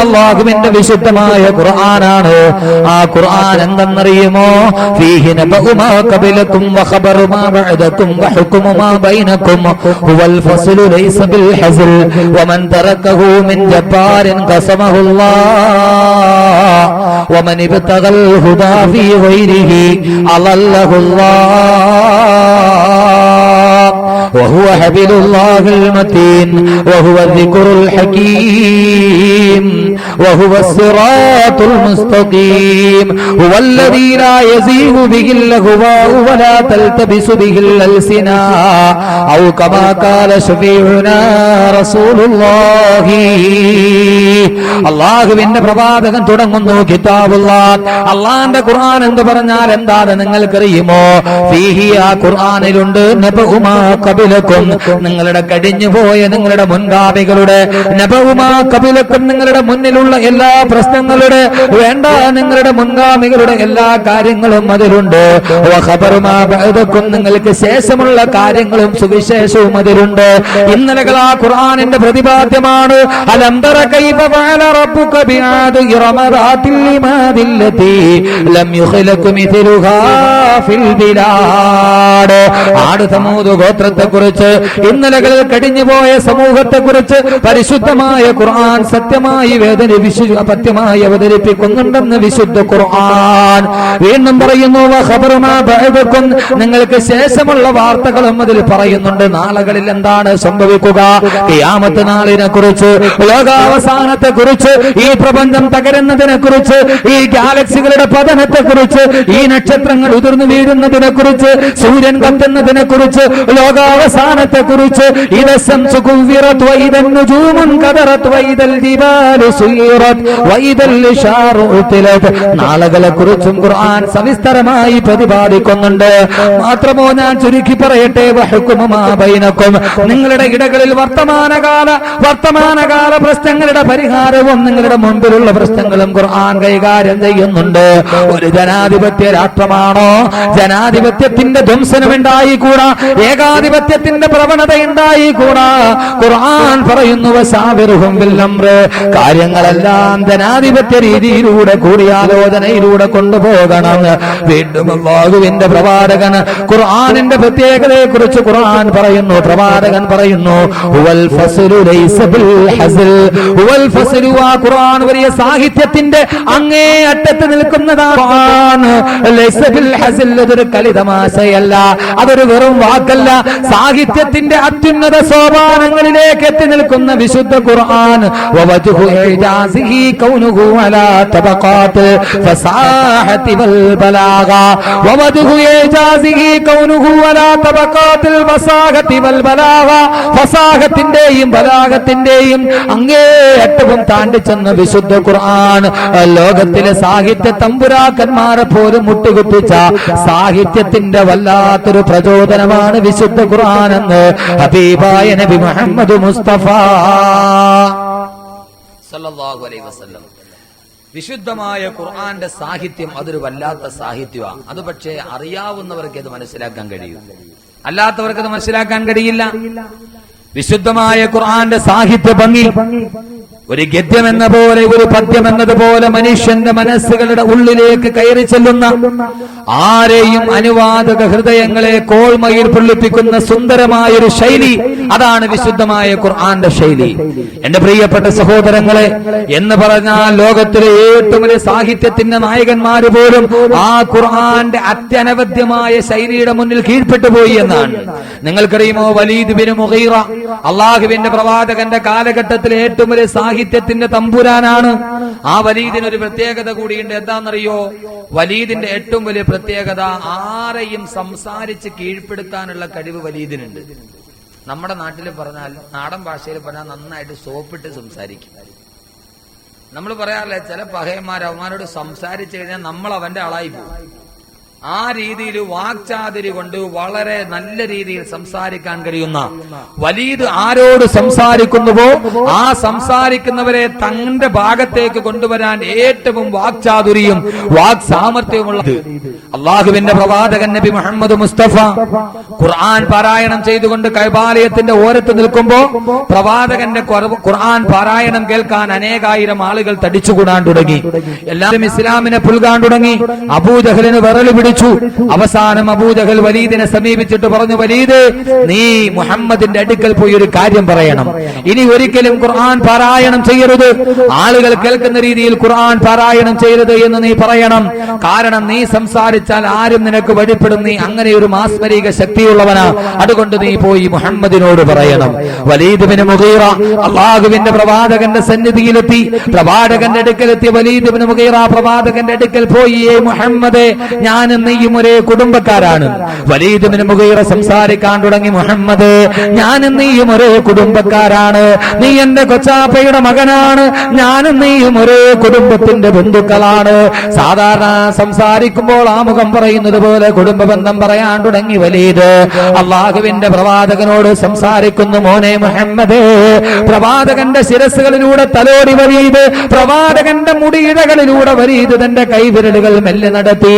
അള്ളാഹുവിന്റെ വിശുദ്ധമായ ഖുർആനാണ്. ആ ഖുർആൻ എന്തെന്നറിയുമോ? وهو حبل الله المتين وهو الذكر الحكيم. وهو الصراط المستقيم هو الذي لا يزيغ به اللهواء ولا تلتبس به الألسنا أو كما قال شفيعنا رسول الله അള്ളാഹുവിന്റെ പ്രവാചകൻ തുടങ്ങുന്നു കിതാബുള്ള അള്ളാന്റെ ഖുർആൻ എന്ന് പറഞ്ഞാൽ എന്താണ് നിങ്ങൾക്കറിയുമോ ഫീഹി ആ ഖുർആനിലുണ്ട് നബഉമാ കബിലക്കും നിങ്ങളുടെ കഴിഞ്ഞുപോയ നിങ്ങളുടെ മുൻഗാമികളുടെ നബഉമാ കബിലക്കും നിങ്ങളുടെ മുന്നിലുള്ള എല്ലാ പ്രശ്നങ്ങളുടെ വേണ്ട നിങ്ങളുടെ മുൻഗാമികളുടെ എല്ലാ കാര്യങ്ങളും അതിലുണ്ട്. നിങ്ങൾക്ക് ശേഷമുള്ള കാര്യങ്ങളും സുവിശേഷവും അതിലുണ്ട്. ഇന്നലെ ആ ഖുർആാനിന്റെ പ്രതിപാദ്യമാണ് അലംബറ കൈഫ ഫഅല റബ്ബുക ബിആദി ലം ഫിൽ ബിലാദ്. ആട് ഇന്നലകളിൽ കടിഞ്ഞുപോയ സമൂഹത്തെക്കുറിച്ച് പരിശുദ്ധമായ ഖുർആൻ സത്യമായി വേദന വിശു പത്യമായി അവതരിപ്പിക്കുന്നുണ്ടെന്ന് വിശുദ്ധ ഖുർആൻ. വീണ്ടും പറയുന്നു നിങ്ങൾക്ക് ശേഷമുള്ള വാർത്തകളും അതിൽ പറയുന്നുണ്ട്. നാളുകളിൽ എന്താണ് സംഭവിക്കുക? ഖിയാമത്ത് നാളിനെ കുറിച്ച് ലോകാവസാനത്തെ കുറിച്ച് ഈ പ്രപഞ്ചം തകരുന്നതിനെ കുറിച്ച് ഈ ഗാലക്സികളുടെ പതനത്തെ കുറിച്ച് ഈ നക്ഷത്രങ്ങൾ ഉതിർന്നു വീഴുന്നതിനെ കുറിച്ച് സൂര്യൻ കത്തുന്നതിനെ കുറിച്ച് ലോകാവസാനത്തെ കുറിച്ച് നാളുകളെ കുറിച്ചും ഖുർആൻ സവിസ്തരമായി പ്രതിപാദിക്കുന്നുണ്ട്. മാത്രമോ ഞാൻ ചുരുക്കി പറയട്ടെ നിങ്ങളുടെ ഇടകളിൽ വർത്തമാനകാല വർത്തമാനകാല പ്രശ്നങ്ങളുടെ പരിഹാരവും നിങ്ങളുടെ മുമ്പിലുള്ള പ്രശ്നങ്ങളും ഖുർആൻ കൈകാര്യം ചെയ്യുന്നുണ്ട്. ഒരു ജനാധിപത്യ രാഷ്ട്രമാണോ? ജനാധിപത്യത്തിന്റെ ധ്വംസനം ഉണ്ടായിക്കൂടാ ഏകാധിപത്യത്തിന്റെ പ്രവണത ഉണ്ടായിക്കൂടാ ഖുർആൻ പറയുന്നു വസാവിറുഹും അംറ്. ജനാധിപത്യ രീതിയിലൂടെ കൂടിയാലോചനയിലൂടെ കൊണ്ടുപോകണം. വീണ്ടും അള്ളാഹുവിന്റെ പ്രവാചകൻ ഖുർആാനിന്റെ പ്രത്യേകതയെ കുറിച്ച് ഖുർആൻ പറയുന്നു പ്രവാചകൻ പറയുന്നു ഖുർആൻ വലിയ സാഹിത്യത്തിന്റെ അങ്ങേ അറ്റത്ത് നിൽക്കുന്നതാണ് അതൊരു കളിതമാശയല്ല അതൊരു വെറും വാക്കല്ല. സാഹിത്യത്തിന്റെ അത്യുന്നത സോപാനങ്ങളിലേക്ക് എത്തി നിൽക്കുന്ന വിശുദ്ധ ഖുർആൻ. ഇജാസിഹി കൗനുഹു അലാ തബഖാത്ത് ഫസാഹതി വൽ ബലാഗ. വവജ്ഹു ഇജാസിഹി കൗനുഹു അലാ തബഖാത്തിൽ ഫസാഹതി ഫസാഹത്തിന്റെയും ബലാഗത്തിന്റെയും അങ്ങേയറ്റവും താണ്ടിച്ചെന്ന വിശുദ്ധ ഖുർആൻ ലോകത്തിലെ സാഹിത്യ തമ്പുരാക്കന്മാരെ പോലും മുട്ടുകുപ്പിച്ച സാഹിത്യത്തിന്റെ വല്ലാത്തൊരു പ്രചോദനമാണ് വിശുദ്ധ ഖുർആൻ എന്ന് ഹബീബായ നബി മുഹമ്മദ് മുസ്തഫ. വസല്ലം. വിശുദ്ധമായ ഖുർആന്റെ സാഹിത്യം അതൊരു വല്ലാത്ത സാഹിത്യമാണ്. അത് പക്ഷേ അറിയാവുന്നവർക്ക് അത് മനസ്സിലാക്കാൻ കഴിയും. അല്ലാത്തവർക്ക് അത് മനസ്സിലാക്കാൻ കഴിയില്ല. വിശുദ്ധമായ ഖുർആന്റെ സാഹിത്യ ഭംഗി ഒരു ഗദ്യം എന്ന പോലെ ഒരു പദ്യം എന്നതുപോലെ മനുഷ്യന്റെ മനസ്സുകളുടെ ഉള്ളിലേക്ക് കയറി ചെല്ലുന്ന ആരെയും അനുവാദക ഹൃദയങ്ങളെ കോൾമയിൽ പൊള്ളിപ്പിക്കുന്ന സുന്ദരമായ ഒരു ശൈലി അതാണ് വിശുദ്ധമായ ഖുർആന്റെ ശൈലി. എന്റെ പ്രിയപ്പെട്ട സഹോദരങ്ങളെ എന്ന് പറഞ്ഞാൽ ലോകത്തിലെ ഏറ്റവും വലിയ സാഹിത്യത്തിന്റെ നായകന്മാർ പോലും ആ ഖുർആന്റെ അത്യനവധ്യമായ ശൈലിയുടെ മുന്നിൽ കീഴ്പ്പെട്ടു പോയി എന്നാണ്. നിങ്ങൾക്കറിയുമോ വലീദ് ബിൻ മുഗീറ അള്ളാഹുവിന്റെ പ്രവാചകന്റെ കാലഘട്ടത്തിലെ ഏറ്റവും വലിയ സാഹിത്യത്തിന്റെ തമ്പുരാനാണ്. ആ വലീദിന് ഒരു പ്രത്യേകത കൂടിയുണ്ട്. എന്താണെന്നറിയോ? വലീദിന്റെ ഏറ്റവും വലിയ പ്രത്യേകത ആരെയും സംസാരിച്ച് കീഴ്പ്പെടുത്താനുള്ള കഴിവ് വലീദിനുണ്ട്. നമ്മുടെ നാട്ടിൽ പറഞ്ഞാൽ നാടൻ ഭാഷയിൽ പറഞ്ഞാൽ നന്നായിട്ട് സോപ്പിട്ട് സംസാരിക്കും. നമ്മൾ പറയാറില്ലേ ചില പഹയന്മാർ അവന്മാരോട് സംസാരിച്ചു കഴിഞ്ഞാൽ നമ്മൾ അവന്റെ ആളായി പോകും. ആ രീതിയിൽ വാക്ചാതിരി കൊണ്ട് വളരെ നല്ല രീതിയിൽ സംസാരിക്കാൻ കഴിയുന്ന വലീദ് ആരോട് സംസാരിക്കുന്നുവോ ആ സംസാരിക്കുന്നവരെ തന്റെ ഭാഗത്തേക്ക് കൊണ്ടുവരാൻ ഏറ്റവും വാക്ചാതുരിയും വാക് സാമർത്ഥ്യവുമുള്ളത് അള്ളാഹുവിന്റെ പ്രവാചകൻ നബി മുഹമ്മദ് മുസ്തഫ ഖുർആൻ പാരായണം ചെയ്തുകൊണ്ട് കൈബാലയത്തിന്റെ ഓരത്ത് നിൽക്കുമ്പോ പ്രവാചകന്റെ ഖുർആൻ പാരായണം കേൾക്കാൻ അനേകായിരം ആളുകൾ തടിച്ചുകൂടാൻ തുടങ്ങി. എല്ലാവരും ഇസ്ലാമിനെ പുൽകാൻ തുടങ്ങി. അബൂജഹലിന് വിറൽ പിടിച്ചു അവസാനം അബൂജഹൽ വലീദിനെ സമീപിച്ചിട്ട് പറഞ്ഞു വലീദ് നീ മുഹമ്മദിന്റെ അടുക്കൽ പോയി ഒരു കാര്യം പറയണം. ഇനി ഒരിക്കലും ഖുർആൻ പാരായണം ചെയ്യരുത്. ആളുകൾ കേൾക്കുന്ന രീതിയിൽ ഖുർആൻ പാരായണം ചെയ്യരുത് എന്ന് നീ പറയണം. കാരണം നീ സംസാരിച്ചാൽ ആരും നിനക്ക് വഴിപ്പെടും നീ അങ്ങനെ ഒരു മാസ്മരിക ശക്തിയുള്ളവനാ. അതുകൊണ്ട് നീ പോയി മുഹമ്മദിനോട് പറയണം. വലീദിന് മുഗീറ അള്ളാഹുവിന്റെ പ്രവാചകന്റെ സന്നിധിയിലെത്തി. പ്രവാചകന്റെ അടുക്കലെത്തി. വലീദിന് മുഗീറ പ്രവാചകന്റെ അടുക്കൽ പോയി മുഹമ്മദ് മുഹമ്മദേ ഞാനും നീയും ഒരേ കുടുംബക്കാരാണ്. വലീദിന് മുഗീറ സംസാരിക്കാൻ തുടങ്ങി മുഹമ്മദ്. ഞാനും നീയും ഒരേ കുടുംബക്കാരാണ്. നീ എന്റെ കൊച്ചാപ്പയുടെ മകനാണ്. ഞാനും നീയും ഒരേ കുടുംബത്തിന്റെ ബന്ധുക്കളാണ്. സാധാരണ സംസാരിക്കുമ്പോൾ ആ മുഖം പറയുന്നത് പോലെ കുടുംബ ബന്ധം പറയാൻ തുടങ്ങി വലീദ് അള്ളാഹുവിന്റെ പ്രവാചകനോട് സംസാരിക്കുന്നു മോനെ മുഹമ്മദ് പ്രവാചകന്റെ ശിരസുകളിലൂടെ തലോടി വലീദ് പ്രവാചകന്റെ മുടിയിഴകളിലൂടെ വലീദ് തന്റെ കൈവിരലുകൾ മെല്ലെ നടത്തി.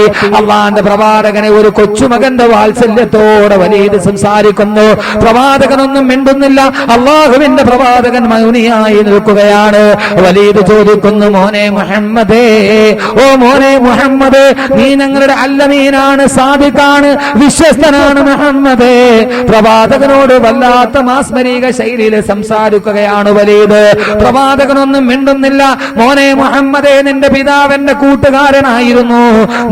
അള്ളാന്റെ പ്രവാചകനെ ഒരു കൊച്ചുമകന്റെ വാത്സല്യത്തോടെ വലിയത് സംസാരിക്കുന്നു. പ്രവാചകനൊന്നും മിണ്ടുന്നില്ല. അള്ളാഹുവിന്റെ പ്രവാചകൻ മൗനിയായി നിൽക്കുകയാണ്. വലിയത് ചോദിക്കുന്നു മോനെ മുഹമ്മദേ ഓ മോനെ മുഹമ്മദ് നീ ഞങ്ങളുടെ അല്ലമീനാണ് സാദിഖാണ് വിശ്വസ്തനാണ് മുഹമ്മദേ. പ്രവാചകനോട് വല്ലാത്ത മാസ്മരിക ശൈലിയിൽ സംസാരിക്കുകയാണ് വലിയത് പ്രവാചകനൊന്നും മിണ്ടുന്നില്ല. മോനെ മുഹമ്മദേ നിന്റെ പിതാവെന്റെ കൂട്ടുകാരനായിരുന്നു.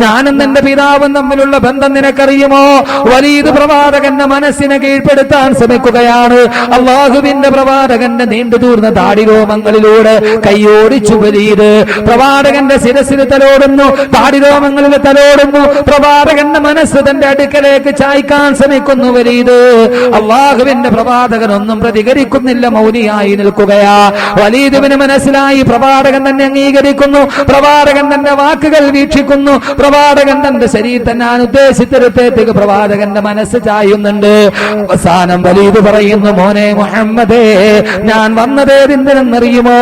ഞാനും നിന്റെ പിതാവും തമ്മിലുള്ള ബന്ധം നിനക്കറിയുമോ? വലീത് പ്രവാചകന്റെ മനസ്സിനെ കീഴ്പ്പെടുത്താൻ ശ്രമിക്കുകയാണ്. അള്ളാഹുവിന്റെ പ്രവാചകന്റെ നീണ്ടു തൂർന്ന താടിരോമങ്ങളിലൂടെ കൈയോടിച്ചു വലീത് പ്രവാചകന്റെ ശിരസിന് തലോടുന്നു താടിരോമങ്ങളിൽ തലോടുന്നു. പ്രവാചകന്റെ മനസ്സ് തന്റെ അടുക്കലേക്ക് ചായ്ക്കാൻ ശ്രമിക്കുന്നു വലീത് അള്ളാഹുവിന്റെ പ്രവാചകൻ ഒന്നും പ്രതികരിക്കുന്നില്ല മൗനിയായി നിൽക്കുകയാ. വലീദുവിന് മനസ്സിലായി പ്രവാചകൻ തന്നെ അംഗീകരിക്കുന്നു. പ്രവാചകൻ തന്റെ വാക്കുകൾ വീക്ഷിക്കുന്നു. പ്രവാചകൻ തന്റെ ശരീരം തന്നെ ഞാൻ ഉദ്ദേശിച്ചിടത്തേക്ക് പ്രവാചകന്റെ മനസ്സ് ചായുന്നുണ്ട്. അവസാനം വലീത് പറയുന്നു മോനെ മുഹമ്മദേ ഞാൻ വന്നത് എന്തിനെന്നറിയുമോ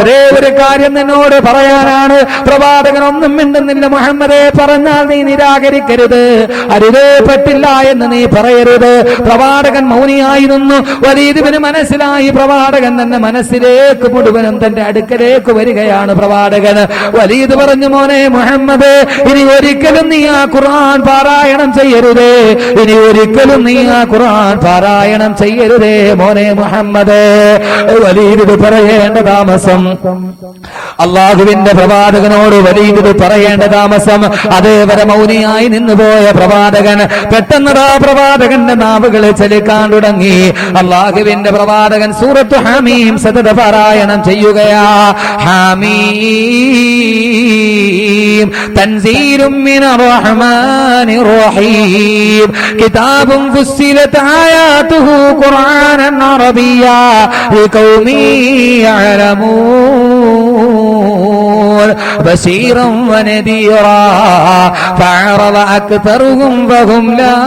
ഒരേ ഒരു കാര്യം നിന്നോട് പറയാനാണ്. പ്രവാചകൻ ഒന്നും മിണ്ടുന്നില്ല. മുഹമ്മദേ പറഞ്ഞാൽ നീ നിരാകരിക്കരുത്. അരുതേ പറ്റില്ല എന്ന് നീ പറയരുത്. പ്രവാചകൻ മൗനിയായിരുന്നു. വലീദിവിന് മനസ്സിലായി. പ്രവാചകൻ തന്നെ മനസ്സിലേക്ക് മുഴുവനും തന്റെ അടുക്കലേക്ക് വരികയാണ് പ്രവാചകൻ. വലീദ് പറഞ്ഞു മോനെ മുഹമ്മദേ ഇനി ഒരിക്കലും നീ ആ ഖുർആൻ പാരായണം ചെയ്യരുതേ. ഇനി ഒരിക്കലും നീ ആ ഖുർആൻ പാരായണം ചെയ്യരുതേ മോനെ മുഹമ്മദ്. വലീദ് പറയേണ്ട താമസം. അള്ളാഹുവിന്റെ പ്രവാചകനോട് വലീദ് പറയേണ്ട താമസം. അതേവരെ മൗനിയായി നിന്നുപോയ പ്രവാചകൻ പെട്ടെന്നതാ പ്രവാചകന്റെ നാവുകൾ ചലിക്കാൻ തുടങ്ങി. അള്ളാഹുവിന്റെ പ്രവാചകൻ സൂറത്ത് ഹാമീം സതത പാരായണം ചെയ്യുകയാ. ഹമീം. الرحيم. تنزيل من الرحمن الرحيم. كتاب فصلت آياته قرآنا عربيا لقوم يعلمون. بشيرا ونذيرا فأعرض أكثرهم فهم لا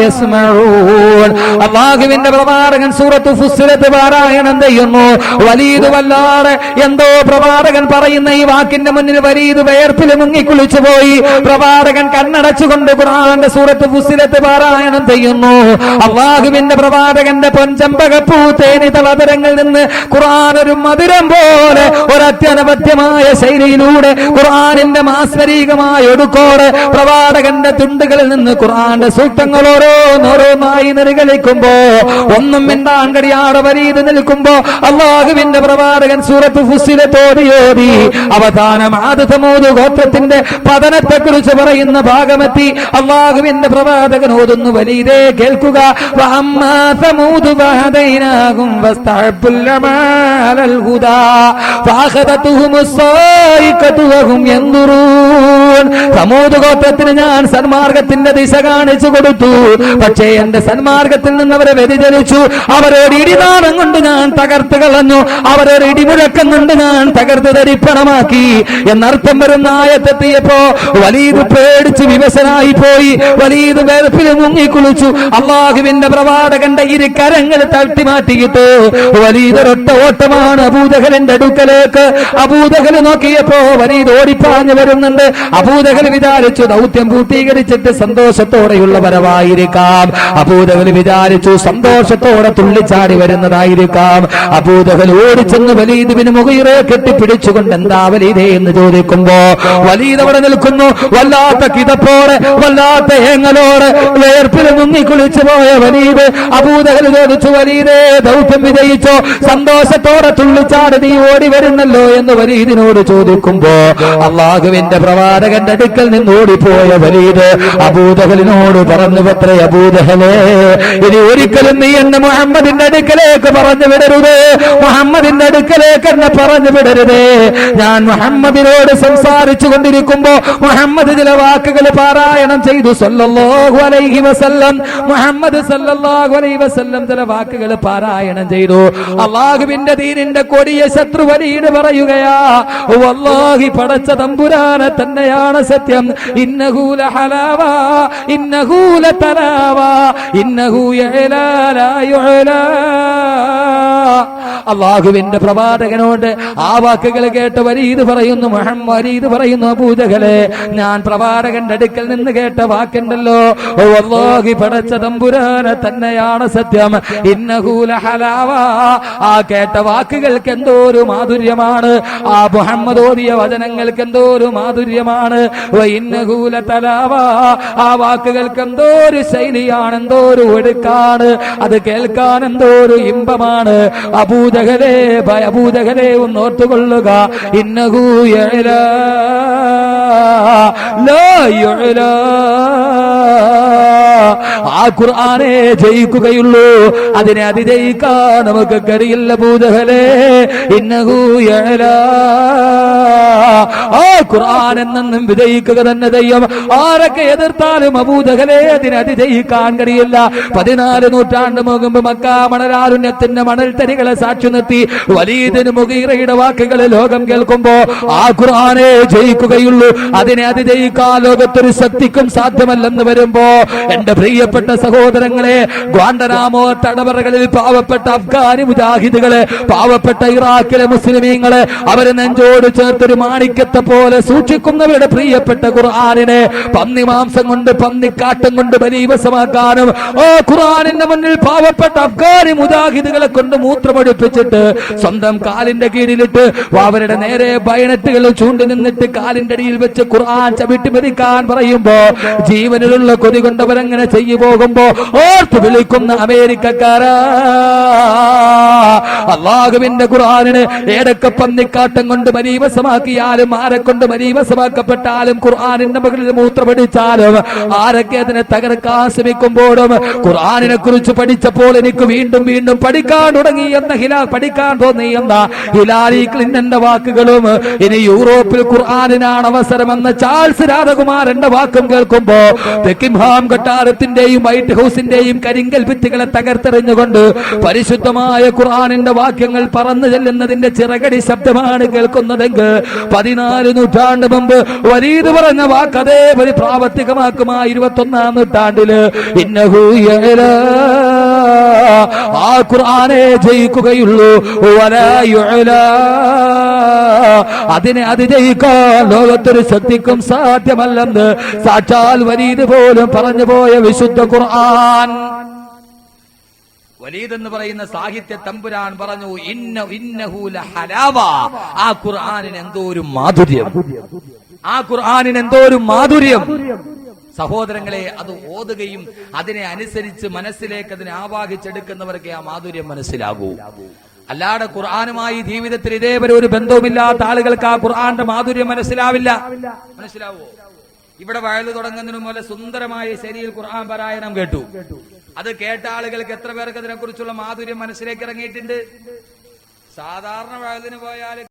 يسمعون അള്ളാഹുവിന്റെ പ്രവാചകൻ സൂറത്ത് ഫുസ്സിലത്ത് പാരായണം ചെയ്യുന്നു വലീത് വല്ലാതെ എന്തോ പ്രവാചകൻ പറയുന്ന ഈ വാക്കിന്റെ മുന്നിൽ വലീത് വേർപ്പിൽ മുങ്ങിക്കുളിച്ചു പോയി പ്രവാചകൻ കണ്ണടച്ചുകൊണ്ട് ഖുർആന്റെ സൂറത്ത് ഫുസ്സിലത്ത് പാരായണം ചെയ്യുന്നു അള്ളാഹുവിന്റെ പ്രവാചകന്റെ പൊൻചമ്പകപ്പൂ തേനി തളതരങ്ങളിൽ നിന്ന് ഖുർആൻ ഒരു മധുരം പോലെ ഒരു അത്യനപഥ്യമായ ശൈലിയിലൂടെ ഖുർആാനിന്റെ മാസ്വരീകമായ ഒടുക്കോട് പ്രവാചകന്റെ തുണ്ടുകളിൽ നിന്ന് ഖുർആന്റെ സൂക്തങ്ങൾ ഓരോന്നോരോന്നായി നിർഗളിക്കുമ്പോ ഒന്നും മിണ്ടാൻ കഴിയാതെ വരീത് നിൽക്കുമ്പോ അള്ളാഹുവിന്റെ പ്രവാചകൻ സൂറത്ത് ഫുസിലെ തോടിയോടി അവസാനം ആദമോദ് ഗോത്രത്തിന്റെ പതനത്തെ കുറിച്ച് പറയുന്ന ഭാഗമെത്തി അള്ളാഹുവിന്റെ പ്രവാചകൻ ഓതുന്നു വലിയതേ കേൾക്കുക വറക്കത്തുകവും എന്തൊരു സമൂത് ഗോത്രത്തിന് ഞാൻ സന്മാർഗത്തിന്റെ ദിശ കാണിച്ചു കൊടുത്തു. പക്ഷേ എന്റെ സന്മാർഗത്തിൽ നിന്ന് അവരെ വ്യതിചലിച്ചു. അവരൊരു ഇടിനാണം കൊണ്ട് ഞാൻ തകർത്ത് കളഞ്ഞു. അവരൊരു ഇടിമുഴക്കം കൊണ്ട് ഞാൻ തകർത്ത് ധരിപ്പണമാക്കി. എന്നർത്ഥം വരുന്ന ആയത്തെത്തിയപ്പോ വലീത് പേടിച്ച് വിവശനായി പോയി. വലിയത് വെറുപ്പിൽ മുങ്ങിക്കുളിച്ചു അള്ളാഹുവിന്റെ പ്രവാചകന്റെ ഇരു കരങ്ങൾ തട്ടി മാറ്റിയിട്ട്. വലീതൊരൊട്ട ഓട്ടമാണ് അബൂദഹലിന്റെ അടുക്കലേക്ക്. അബൂദഹൽ നോക്കിയപ്പോ വലിയത് ഓടിപ്പാഞ്ഞു വരുന്നുണ്ട്. അബൂദഹൽ വിചാരിച്ചു ദൗത്യം പൂർത്തീകരിച്ചിട്ട് സന്തോഷത്തോടെയുള്ള വരവായിരിക്കാം. അബൂദഹൽ വിചാരിച്ചു സന്തോഷത്തോടെ തുള്ളിച്ചാടി വരുന്നതായിരിക്കാം. അബൂദഹൽ ഓടിച്ചെന്ന് വലീദിന് മുഖയിറെ കെട്ടിപ്പിടിച്ചുകൊണ്ട് എന്താ വലീതേ എന്ന് ചോദിക്കുമ്പോ വലീദ് അവിടെ നിൽക്കുന്നു. വല്ലാത്ത കിതപ്പോടെ വല്ലാത്ത ഏങ്ങലോടെ വേർപ്പിൽ മുങ്ങി കുളിച്ചു പോയ വലീദ് അബൂദഹൽ ചോദിച്ചു വലീദേ ദൗത്യം വിജയിച്ചോ? സന്തോഷത്തോടെ തുള്ളിച്ചാടി നീ ഓടി വരുന്നല്ലോ എന്ന് വലീദിനോട് ചോദിക്കുമ്പോ അള്ളാഹുവിന്റെ പ്രവാചകന്റെ അടുക്കൽ നിന്ന് ഓടിപ്പോയ വലീദ് അബൂദഹലിനോട് പറഞ്ഞു പത്രേ അബൂദഹലേ ഇനി ഒരിക്കലും നീ എന്നെ മുഹമ്മദിന്റെ അടുക്കലേക്ക് പറഞ്ഞു വിടരുത്. മുഹമ്മദിന്റെ അടുക്കലേക്ക് എന്നെ പറഞ്ഞു വിടരുതേ. ഞാൻ മുഹമ്മദിനോട് സംസാരിച്ചു കൊണ്ടിരിക്കുമ്പോ മുഹമ്മദ് ചില വാക്കുകൾ പാരായണം ചെയ്തു. സല്ലല്ലാഹു അലൈഹി വസല്ലം മുഹമ്മദ് സല്ലല്ലാഹു അലൈഹി വസല്ലം ചില വാക്കുകൾ പാരായണം ചെയ്തു. അള്ളാഹുവിന്റെ ദീനിന്റെ കൊടിയ ശത്രു വലീട് പറയുകയാ വല്ലാഹി പടച്ച തമ്പുരാനെ തന്നെയാണ് സത്യം. ഇന്നഹൂല ഹലാവ ഇന്നഹൂല തലാവ ഇന്നഹൂ യഅലാ ലാ അള്ളാഹുവിന്റെ പ്രവാചകനോട് ആ വാക്കുകൾ കേട്ട് വരീത് പറയുന്നു മുഹമ്മദ് വരീത് പറയുന്നു അബൂജകളെ ഞാൻ പ്രവാചകന്റെ അടുക്കൽ നിന്ന് കേട്ട വാക്കുണ്ടല്ലോ. അള്ളാഹി പടച്ച തമ്പുരാനെ തന്നെയാണ് സത്യം. ഇന്നഹൂല ഹലാവ ആ കേട്ട വാക്കുകൾക്ക് എന്തോ ഒരു മാധുര്യമാണ്. ആ മുഹമ്മദ് ഓതിയ വചനങ്ങൾക്ക് എന്തോ ഒരു മാധുര്യമാണ് ആ വാക്കുകൾക്ക് എന്തോ ഒരു ശൈലിയാണ് എന്തോ ഒരു ഒടുക്കാണ് അത് കേൾക്കാൻ എന്തോ ഒരു ഇമ്പമാണ്. അബൂജഹലെ അബൂജഹലെ ഒന്ന് ഓർത്തുകൊള്ളുക ഇന്നഹൂ യഅലാ ലാ ഖുർആനെ ജയിക്കുകയുള്ളൂ. അതിനെ അതിജയിക്കാൻ നമുക്ക് കഴിയില്ല ഭൂതഹലേ ആ ഖുർആൻ എന്നെന്നും വിജയിക്കുക തന്നെ ചെയ്യും ആരൊക്കെ എതിർത്താലും അബൂദഹലേ അതിനെ അതിജയിക്കാൻ കഴിയില്ല. പതിനാല് നൂറ്റാണ്ട് മുകുമ്പ് മക്ക മണലാരുണ്യത്തിന്റെ മണൽത്തരികളെ സാക്ഷി നിർത്തി വലീദിന് മുഖീറയുടെ വാക്കുകൾ ലോകം കേൾക്കുമ്പോ ആ ഖുർആനെ ജയിക്കുകയുള്ളൂ. അതിനെ അതിജയിക്കാൻ ലോകത്തൊരു ശക്തിക്കും സാധ്യമല്ലെന്ന് വരുമ്പോ എന്റെ പ്രിയപ്പെട്ട സഹോദരങ്ങളെ ഗ്വാണ്ടനാമോ തടവറകളിൽ പാവപ്പെട്ട അഫ്ഗാനി മുജാഹിദുകളെ പാവപ്പെട്ട ഇറാഖിലെ മുസ്ലിമീങ്ങളെ അവരെ നെഞ്ചോട് ചേർത്തൊരു മാണിക്യത്തെ പോലെ സൂക്ഷിക്കുന്നവരുടെ പ്രിയപ്പെട്ട ഖുർആാനിനെ പന്നി മാംസം കൊണ്ട് പന്നിക്കാട്ടം കൊണ്ട് ബലീവസമാക്കാനും ഓ ഖുർആാനിന്റെ മുന്നിൽ പാവപ്പെട്ട അഫ്ഗാനി മുജാഹിദുകളെ കൊണ്ട് മൂത്രമൊഴിപ്പിച്ചിട്ട് സ്വന്തം കാലിന്റെ കീഴിലിട്ട് അവരുടെ നേരെ ബയനറ്റുകൾ ചൂണ്ടി നിന്നിട്ട് കാലിന്റെ അടിയിൽ വെച്ച് ഖുർആൻ ചവിട്ടി മരിക്കാൻ പറയുമ്പോ ജീവനിലുള്ള കൊതി കൊണ്ടവരങ്ങനെ ചെയ്തു പോകുമ്പോ ഓർത്ത് വിളിക്കുന്ന അമേരിക്കക്കാരാ. അള്ളാഹുവിന്റെ ഖുർആാനിന് ഏതൊക്കെ പന്നിക്കാട്ടം കൊണ്ട് മരീവസമാക്കിയാലും ആരെ കൊണ്ട് മരീവസമാക്കപ്പെട്ടാലും ഖുർആാനിന്റെ മകളിൽ മൂത്രമടിച്ചാലും ആരൊക്കെ അതിനെ തകർക്കാൻ ശ്രമിക്കുമ്പോഴും ഖുർആാനിനെ കുറിച്ച് പഠിച്ചപ്പോൾ എനിക്ക് വീണ്ടും വീണ്ടും പഠിക്കാൻ തുടങ്ങി എന്ന ഹിലാൽ പഠിക്കാൻ തോന്നി എന്ന ഹിലാലി ക്ലിന്റന്റെ വാക്കുകളും ഇനി യൂറോപ്പിൽ ഖുർആാനിനാണ് അവസരമെന്ന ചാൾസ് രാധകുമാരന്റെ വാക്കും കേൾക്കുമ്പോ തെക്കിംഹാം കൊട്ടാരത്തിന്റെയും വൈറ്റ് ഹൗസിന്റെയും കരിങ്കൽ ഭിത്തികളെ തകർത്തെറിഞ്ഞുകൊണ്ട് പരിശുദ്ധമായ ഖുർആാനിന്റെ വാക്യങ്ങൾ പറന്നു ചെല്ലുന്നതിന്റെ ചിറകടി ശബ്ദമാണ് കേൾക്കുന്നതെങ്കിൽ പതിനാല് നൂറ്റാണ്ട് മുമ്പ് വരീത് പറഞ്ഞ വാക്ക് അതേപടി ആ ഇരുപത്തി ഒന്നാം നൂറ്റാണ്ടിൽ ഇന്നഹൂയല. ആ ഖുർആനെ ജയിക്കുകയുള്ളൂ. അതിനെ അതിജയിക്കാൻ ലോകത്തൊരു ശക്തിക്കും സാധ്യമല്ലെന്ന് സാക്ഷാൽ വരീത് പോലും പറഞ്ഞു പോയ വിശുദ്ധ ഖുർആൻ. വലീദ് എന്ന് പറയുന്ന സാഹിത്യ തമ്പുരാൻ പറഞ്ഞു ഇന്ന ഇന്നഹൂല ഹലാവ ആ ഖുർആാനിന് എന്തോ ഒരു മാധുര്യം. ആ ഖുർആാനിന് എന്തോ ഒരു മാധുര്യം. സഹോദരങ്ങളെ അത് ഓതുകയും അതിനെ അനുസരിച്ച് മനസ്സിലേക്ക് അതിനെ ആവാഹിച്ചെടുക്കുന്നവർക്ക് ആ മാധുര്യം മനസ്സിലാകൂ. അല്ലാതെ ഖുർആാനുമായി ജീവിതത്തിൽ ഇതേവരെ ഒരു ബന്ധവുമില്ലാത്ത ആളുകൾക്ക് ആ ഖുർആന്റെ മാധുര്യം മനസ്സിലാവില്ല. മനസ്സിലാവോ? ഇവിടെ വയലു തുടങ്ങുന്നതിനു മുതൽ സുന്ദരമായ ശരിയിൽ ഖുർആൻ പാരായണം കേട്ടു. അത് കേട്ട ആളുകൾക്ക് എത്ര പേർക്ക് അതിനെ കുറിച്ചുള്ള മാധുര്യം മനസ്സിലേക്ക് ഇറങ്ങിയിട്ടുണ്ട്? സാധാരണ വയലിന് പോയാൽ